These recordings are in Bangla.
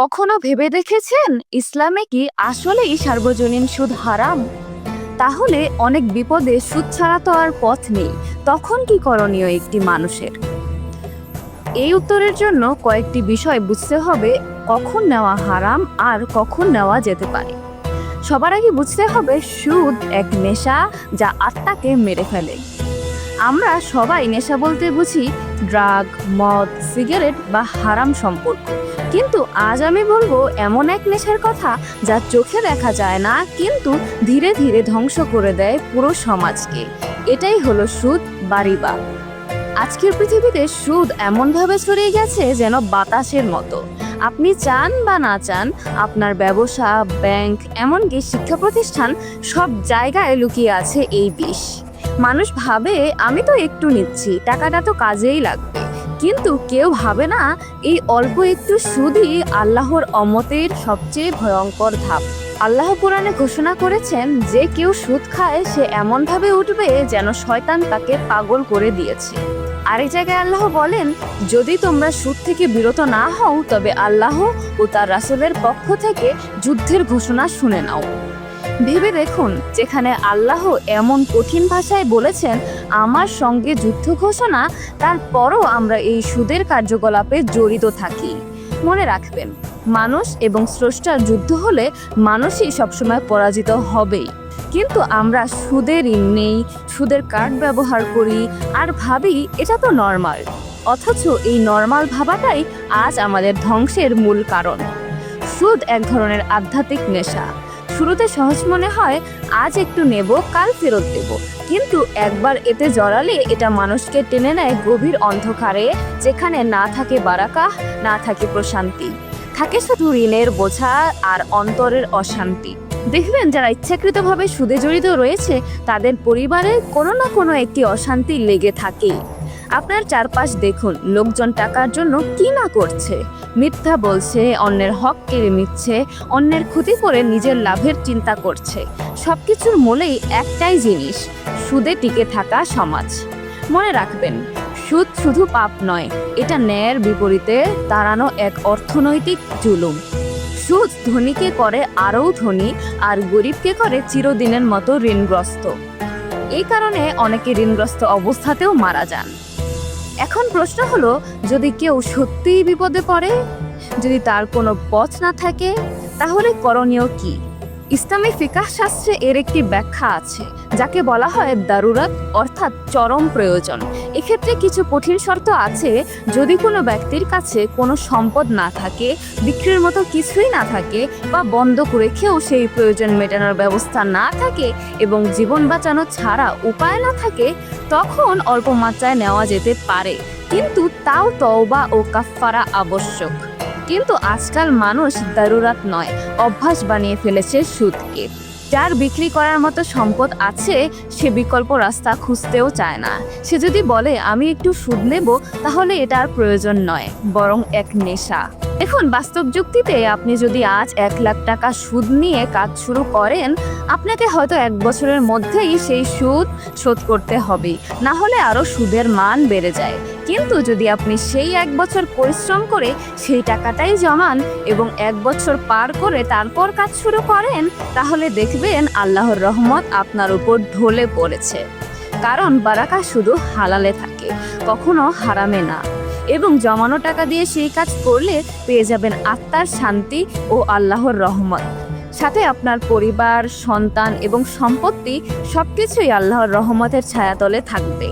কখনো ভেবে দেখেছেন ইসলামে কি আসলেই সার্বজনীন সুদ হারাম? তাহলে অনেক বিপদে সুদ ছাড়া তো আর পথ নেই, তখন কি করণীয় একটি মানুষের? এই উত্তরের জন্য কয়েকটি বিষয় বুঝতে হবে, কখন নেওয়া হারাম আর কখন নেওয়া যেতে পারে। সবার আগে বুঝতে হবে সুদ এক নেশা যা আত্মাকে মেরে ফেলে। আমরা সবাই নেশা বলতে বুঝি ড্রাগ, মদ, সিগারেট বা হারাম সম্পর্ক। কিন্তু আজ আমি বলব এমন এক নেশার কথা যা চোখে দেখা যায় না, কিন্তু ধীরে ধীরে ধ্বংস করে দেয় পুরো সমাজকে। এটাই হলো সুদ বা রিবা। আজকের পৃথিবীতে সুদ এমনভাবে ছড়িয়ে গেছে যেন বাতাসের মতো। আপনি চান বা না চান, আপনার ব্যবসা, ব্যাংক, এমনকি শিক্ষা প্রতিষ্ঠান সব জায়গায় লুকিয়ে আছে এই বিষ। মানুষ ভাবে, আমি তো একটু নিচ্ছি, টাকাটা তো কাজেই লাগবে। কিন্তু কেউ ভাবে না, এই অল্প একটু সুদই আল্লাহর অমতের সবচেয়ে ভয়ঙ্কর ধাপ। আল্লাহ পুরাণে ঘোষণা করেছেন, যে কেউ সুদ খায়, সে এমনভাবে উঠবে যেন শয়তান তাকে পাগল করে দিয়েছে। আরেক জায়গায় আল্লাহ বলেন, যদি তোমরা সুদ থেকে বিরত না হও, তবে আল্লাহ ও তার রাসূলের পক্ষ থেকে যুদ্ধের ঘোষণা শুনে নাও। ভেবে দেখুন, যেখানে আল্লাহ এমন কঠিন ভাষায় বলেছেন, আমার সঙ্গে যুদ্ধ ঘোষণা, তারপরও আমরা এই সুদের কার্যকলাপে জড়িত থাকি। মনে রাখবেন, মানুষ এবং স্রষ্টার যুদ্ধ হলে মানুষই সবসময় পরাজিত হবেই। কিন্তু আমরা সুদের ঋণ নেই, সুদের কার্ড ব্যবহার করি, আর ভাবি এটা তো নর্মাল। অথচ এই নর্মাল ভাবাটাই আজ আমাদের ধ্বংসের মূল কারণ। সুদ এক ধরনের আধ্যাত্মিক নেশা। শুরুতে সহজ মনে হয়, আজ একটু নেব, কাল ফেরত দেব। কিন্তু একবার এতে জড়ালে এটা মানুষকে টেনে নেয় গভীর অন্ধকারে, যেখানে না থাকে বারাকা না থাকে প্রশান্তি। থাকে শুধু ঋণের বোঝা আর অন্তরের অশান্তি। দেখবেন যারা ইচ্ছাকৃতভাবে সুদে জড়িত রয়েছে, তাদের পরিবারে কোনো না কোনো একটি অশান্তি লেগে থাকে আপনার চারপাশ দেখুন, লোকজন টাকার জন্য কি না করছে। মিথ্যা বলছে, অন্যের হক কেড়ে নিচ্ছে, অন্যের ক্ষতি করে নিজের লাভের চিন্তা করছে। সব কিছুর মূলেই একটাই জিনিস, সুদে টিকে থাকা সমাজ। মনে রাখবেন, সুদ শুধু পাপ নয়, এটা ন্যায়ের বিপরীতে দাঁড়ানো এক অর্থনৈতিক জুলুম। সুদ ধনীকে করে আরও ধনী, আর গরিবকে করে চিরদিনের মতো ঋণগ্রস্ত। এই কারণে অনেকে ঋণগ্রস্ত অবস্থাতেও মারা যান। এখন প্রশ্ন হলো, যদি কেউ সত্যিই বিপদে পড়ে, যদি তার কোনো পথ না থাকে, তাহলে করণীয় কি? ইসলামী ফিকাহ শাস্ত্রে এর একটি ব্যাখ্যা আছে, যাকে বলা হয় দারুরাত, অর্থাৎ চরম প্রয়োজন। এক্ষেত্রে কিছু কঠিন শর্ত আছে, যদি কোনো ব্যক্তির কাছে কোনো সম্পদ না থাকে, বিক্রির মতো কিছুই না থাকে, বা বন্ধক রেখেও সেই প্রয়োজন মেটানোর ব্যবস্থা না থাকে এবং জীবন বাঁচানো ছাড়া উপায় না থাকে, তখন অল্প মাত্রায় নেওয়া যেতে পারে। কিন্তু তাও তওবা ও কাফফারা আবশ্যক। কিন্তু আজকাল মানুষ দারুরাত নয়, অভ্যাস বানিয়ে ফেলেছে সুদকে। যার বিক্রি করার মতো সম্পদ আছে, সে বিকল্প রাস্তা খুঁজতেও চায় না। সে যদি বলে, আমি একটু সুদ নেব, তাহলে এটা আর প্রয়োজন নয়, বরং এক নেশা। দেখুন, বাস্তব যুক্তিতে আপনি যদি আজ এক লাখ টাকা সুদ নিয়ে কাজ শুরু করেন, আপনাকে হয়তো এক বছরের মধ্যেই সেই সুদ শোধ করতে হবে না হলে আরও সুদের মান বেড়ে যায়। কিন্তু যদি আপনি সেই এক বছর পরিশ্রম করে সেই টাকাটাই জমান এবং এক বছর পার করে তারপর কাজ শুরু করেন, তাহলে দেখবেন আল্লাহর রহমত আপনার উপর ঢলে পড়েছে। কারণ বারাকা শুধু হালালে থাকে, কখনো হারামে না। এবং জমানো টাকা দিয়ে সেই কাজ করলে পেয়ে যাবেন আত্মার শান্তি ও আল্লাহর রহমত। সাথে আপনার পরিবার, সন্তান এবং সম্পত্তি সবকিছুই আল্লাহর রহমতের ছায়াতলে থাকবে।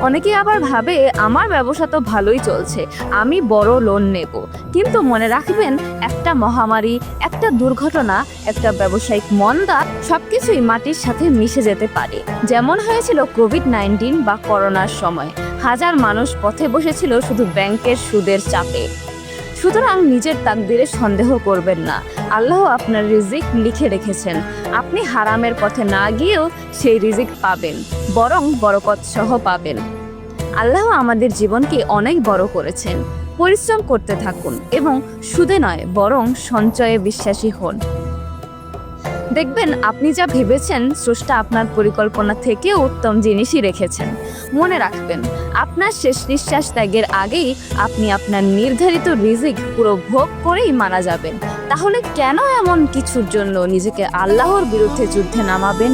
অনেকে আবার ভাবে, আমার ব্যবসা তো ভালোই চলছে, আমি বড় লোন নেব। কিন্তু মনে রাখবেন, একটা মহামারী, একটা দুর্ঘটনা, একটা ব্যবসায়িক মন্দা সবকিছুই মাটির সাথে মিশে যেতে পারে। যেমন হয়েছিল কোভিড নাইন্টিন বা করোনার সময়। হাজার মানুষ পথে বসেছিল শুধু ব্যাংকের সুদের চাপে। সুতরাং নিজের তাকদিরে সন্দেহ করবেন না। আল্লাহ আপনার রিজিক লিখে রেখেছেন। আপনি হারামের পথে না গিয়েও সেই রিজিক পাবেন, বরং বরকত সহ পাবেন। আল্লাহ আমাদের জীবনকে অনেক বড় করেছেন। পরিশ্রম করতে থাকুন এবং সুদে নয়, বরং সঞ্চয়ে বিশ্বাসী হন। দেখবেন আপনি যা ভেবেছেন, স্রষ্টা আপনার পরিকল্পনা থেকে উত্তম জিনিসই রেখেছেন। মনে রাখবেন, আপনার শেষ নিঃশ্বাস ত্যাগের আগেই আপনি আপনার নির্ধারিত রিজিক পুরো ভোগ করেই মারা যাবেন। তাহলে কেন এমন কিছুর জন্য নিজেকে আল্লাহর বিরুদ্ধে যুদ্ধে নামাবেন?